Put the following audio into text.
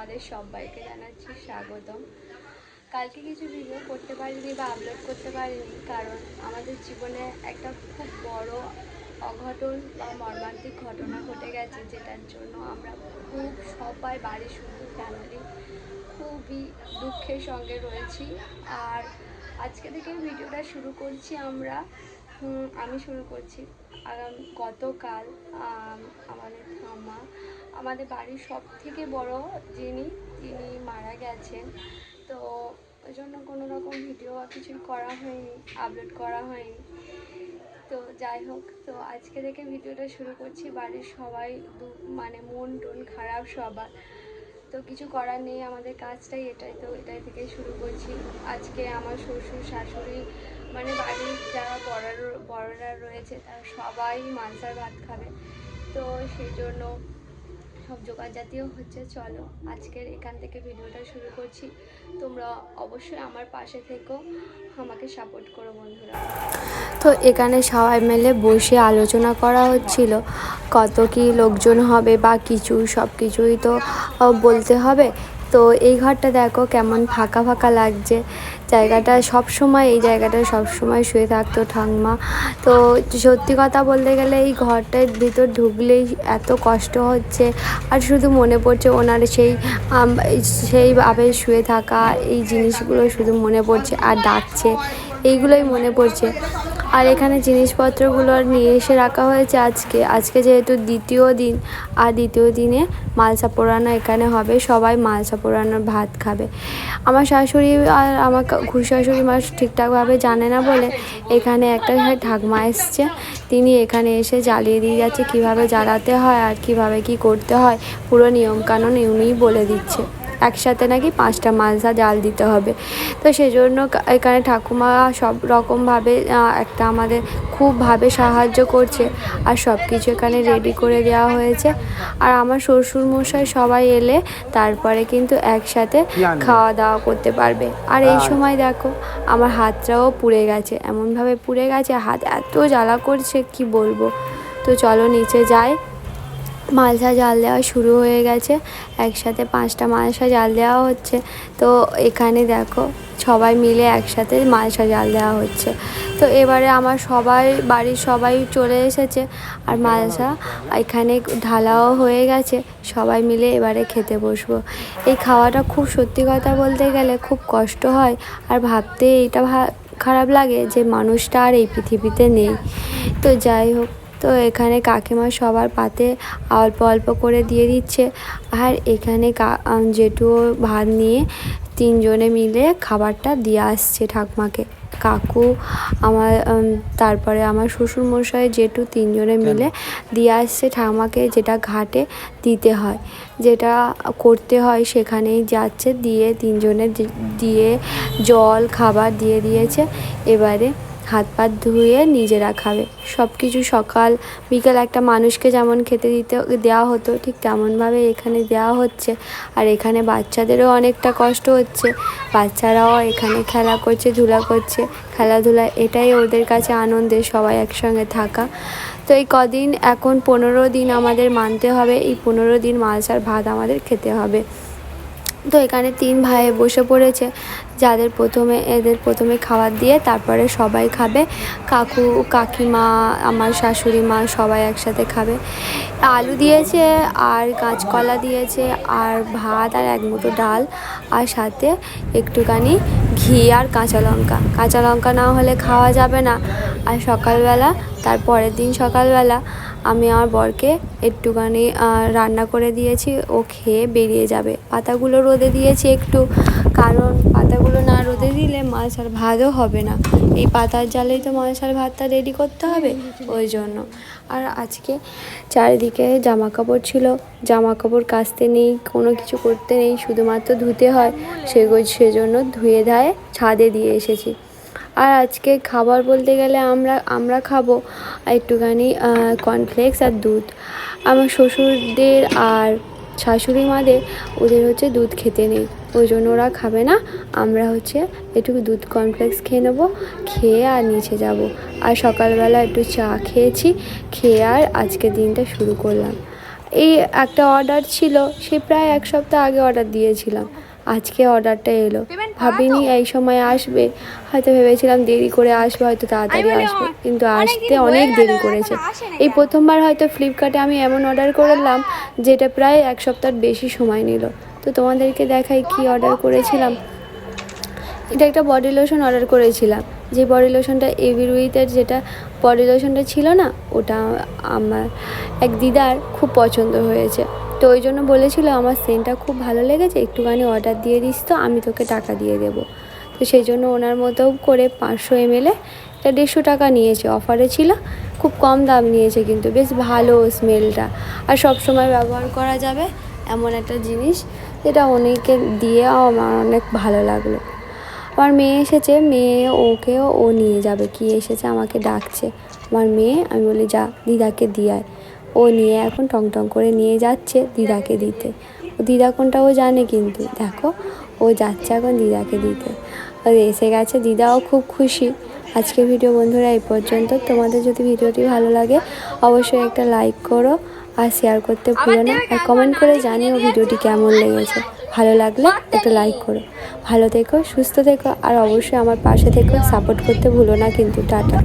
তোমাদের সবাইকে জানাচ্ছি স্বাগতম। কালকে কিছু ভিডিও করতে পারিনি বা আপলোড করতে পারিনি কারণ আমাদের জীবনে একটা খুব বড় অঘটন বা মর্মান্তিক ঘটনা ঘটে গেছে যেটার জন্য আমরা খুব সবাই বাড়ির শুধু ফ্যামিলি খুবই দুঃখের সঙ্গে রয়েছি। আর আজকে থেকে ভিডিওটা শুরু করছি আমরা আমি শুরু করছি। আগাম, গতকাল আমাদের ঠাম্মা আমাদের বাড়ির সব থেকে বড় যিনি, তিনি মারা গেছেন। তো ওই জন্য কোনো রকম ভিডিও বা কিছুই করা হয়নি, আপলোড করা হয়নি। তো যাই হোক, তো আজকে থেকে ভিডিওটা শুরু করছি। বাড়ির সবাই মানে মন টন খারাপ সবার। তো কিছু করার নেই, আমাদের কাজটাই এটাই। তো এটাই থেকে শুরু করছি। আজকে আমার শ্বশুর, শাশুড়ি মানে বাড়ির যারা বড় বড়রা রয়েছে, তারা সবাই মাংসার ভাত খাবে। তো সেই জন্য সব জোগাড় জাতীয় হচ্ছে, চলো আজকের এখান থেকে ভিডিওটা শুরু করছি। তোমরা অবশ্যই আমার পাশে থেকো, আমাকে সাপোর্ট করো বন্ধুরা। তো এখানে সবাই মিলে বসে আলোচনা করা হচ্ছিল, কত কি লোকজন হবে বা কিছু সব কিছুই তো বলতে হবে। তো এই ঘরটা দেখো কেমন ফাঁকা ফাঁকা লাগছে। জায়গাটা সব সময় এই জায়গাটা সব সময় শুয়ে থাকতো ঠাম্মা তো সত্যি কথা বলতে গেলে এই ঘরটার ভিতর ঢুকলেই এত কষ্ট হচ্ছে। আর শুধু মনে পড়ছে ওনার সেই সেইভাবে শুয়ে থাকা, এই জিনিসগুলো শুধু মনে পড়ছে আর ডাকছে। এইগুলোই মনে পড়ছে। আর এখানে জিনিসপত্রগুলো নিয়ে এসে রাখা হয়েছে আজকে। আজকে যেহেতু দ্বিতীয় দিন, আর দ্বিতীয় দিনে মালসা পোড়ানো এখানে হবে। সবাই মালসা পোড়ানোর ভাত খাবে। আমার শাশুড়ি আর আমার ঘুষ শাশুড়ি মা ঠিকঠাকভাবে জানে না বলে এখানে একটা ঠাকমা এসছে। তিনি এখানে এসে জ্বালিয়ে দিয়ে যাচ্ছে, কীভাবে জ্বালাতে হয় আর কীভাবে কি করতে হয়। পুরো নিয়মকানুন উনিই বলে দিচ্ছে। একসাথে নাকি পাঁচটা মালসা জাল দিতে হবে। তো সেজন্য এখানে ঠাকুমা সব রকমভাবে একটা আমাদের খুবভাবে সাহায্য করছে। আর সব কিছু এখানে রেডি করে দেওয়া হয়েছে। আর আমার শ্বশুর মশাই সবাই এলে তারপরে কিন্তু একসাথে খাওয়া দাওয়া করতে পারবে। আর এই সময় দেখো আমার হাতটাও পুড়ে গেছে। এমনভাবে পুড়ে গেছে হাত এত জ্বালা করছে কি বলব? তো চলো নিচে যাই। মালসা জাল দেওয়া শুরু হয়ে গেছে। একসাথে পাঁচটা মালসা জাল দেওয়া হচ্ছে। তো এখানে দেখো, সবাই মিলে একসাথে মালসা জাল দেওয়া হচ্ছে। তো এবারে আমার সবাই, বাড়ির সবাই চলে এসেছে আর মালসা এখানে ঢালাও হয়ে গেছে। সবাই মিলে এবারে খেতে বসবো। এই খাওয়াটা খুব সত্যি কথা বলতে গেলে খুব কষ্ট হয় আর ভাবতে এটা খারাপ লাগে যে মানুষটা আর এই পৃথিবীতে নেই। তো যাই হোক তো এখানে কাকিমা সবার পাতে অল্প অল্প করে দিয়ে দিচ্ছে। আর এখানে জেঠুও ভাত নিয়ে তিনজনে মিলে খাবারটা দিয়ে আসছে ঠাকমাকে। কাকু, আমার তারপরে আমার শ্বশুরমশাই, জেঠু তিনজনে মিলে দিয়ে আসছে ঠাকমাকে যেটা ঘাটে দিতে হয়। যেটা করতে হয় সেখানেই যাচ্ছে, দিয়ে তিনজনে দিয়ে জল, খাবার দিয়ে দিয়েছে। এবারে হাত পাত ধুয়ে নিজেরা খাবে। সব কিছু সকাল, বিকাল একটা মানুষকে যেমন খেতে দিতে, দেওয়া হতো, ঠিক তেমনভাবে এখানে দেওয়া হচ্ছে। আর এখানে বাচ্চাদেরও অনেকটা কষ্ট হচ্ছে। বাচ্চারাও এখানে খেলা করছে, ধুলা করছে। খেলাধুলা এটাই ওদের কাছে আনন্দের সবাই একসঙ্গে থাকা। তো এই কদিন, এখন পনেরো দিন আমাদের মানতে হবে। এই পনেরো দিন মালসার ভাত আমাদের খেতে হবে। তো এখানে তিন ভাই বসে পড়েছে। যাদের প্রথমে, এদের প্রথমে খাবার দিয়ে তারপরে সবাই খাবে। কাকু, কাকিমা, আমার শাশুড়ি মা সবাই একসাথে খাবে। আলু দিয়েছে, আর কাঁচকলা দিয়েছে, আর ভাত, আর এক মুঠো ডাল, আর সাথে একটুখানি ঘি আর কাঁচা লঙ্কা। কাঁচা লঙ্কা না হলে খাওয়া যাবে না। আর সকালবেলা, তার পরের দিন সকালবেলা আমি আমার বরকে একটুখানি রান্না করে দিয়েছি। ও খেয়ে বেরিয়ে যাবে। পাতাগুলো রোদে দিয়েছি একটু, কারণ পাতাগুলো না দিলে মাছ আর ভাতও হবে না। এই পাতার জালেই তো মাছ আর ভাতটা রেডি করতে হবে। ওই জন্য। আর আজকে চারিদিকে জামা কাপড় ছিল। জামা কাপড় কাচতে নেই, কোনো কিছু করতে নেই, শুধুমাত্র ধুতে হয়। সেগুলো সেজন্য ধুয়ে ধায়ে ছাদে দিয়ে এসেছি। আর আজকে খাবার বলতে গেলে আমরা আমরা খাব একটুখানি কর্নফ্লেক্স আর দুধ। আমার শ্বশুরদের আর শাশুড়ি মাদের ওদের হচ্ছে দুধ খেতে নেই। ওই জন্য ওরা খাবে না। আমরা হচ্ছে একটু দুধ কমপ্লেক্স খেয়ে নেব, খেয়ে আর নিচে যাব। আর সকালবেলা একটু চা খেয়েছি, খেয়ে আর আজকে দিনটা শুরু করলাম। এই একটা অর্ডার ছিল, সে প্রায় এক সপ্তাহ আগে অর্ডার দিয়েছিলাম। আজকে অর্ডারটা এলো। ভাবিনি এই সময় আসবে। হয়তো ভেবেছিলাম দেরি করে আসবে হয়তো তাড়াতাড়ি আসবে কিন্তু আসতে অনেক দেরি করেছে। এই প্রথমবার হয়তো ফ্লিপকার্টে আমি এমন অর্ডার করলাম যেটা প্রায় এক সপ্তাহ বেশি সময় নিল। তো তোমাদেরকে দেখাই কি অর্ডার করেছিলাম। এটা একটা বডি লোশন অর্ডার করেছিলাম। যে বডি লোশনটা এভিরুইতের যেটা বডি লোশনটা ছিল না ওটা আমার এক দিদার খুব পছন্দ হয়েছে। তো ওই জন্য বলেছিল, আমার সেন্টটা খুব ভালো লেগেছে, একটুখানি অর্ডার দিয়ে দিস তো, আমি তোকে টাকা দিয়ে দেবো। তো সেই জন্য ওনার মতো করে পাঁচশো এমএলে এটা দেড়শো টাকা নিয়েছে অফারে ছিল, খুব কম দাম নিয়েছে কিন্তু, বেশ ভালো স্মেলটা আর সব সময় ব্যবহার করা যাবে এমন একটা জিনিস, যেটা অনেকে দিয়েও আমার অনেক ভালো লাগল। আমার মেয়ে এসেছে, মেয়ে ওকেও, ও নিয়ে যাবে, কি এসেছে আমাকে ডাকছে। আমার মেয়ে, আমি বলি, যা, দিদাকে দিয়ায় ও নিয়ে এখন টং টং করে নিয়ে যাচ্ছে দিদাকে দিতে। ও দিদা কোনটা ও জানে কিন্তু। দেখো, ও যাচ্ছে এখন দিদাকে দিতে। এসে গেছে দিদাও খুব খুশি। আজকের ভিডিও বন্ধুরা এই পর্যন্ত। তোমাদের যদি ভিডিওটি ভালো লাগে, অবশ্যই একটা লাইক করো আর শেয়ার করতে ভুলো না। আর কমেন্ট করে জানিও ভিডিওটি কেমন লেগেছে। ভালো লাগলে একটা লাইক করো। ভালো থেকো, সুস্থ থেকো, আর অবশ্যই আমার পাশে থেকো। সাপোর্ট করতে ভুলো না কিন্তু। টাটা।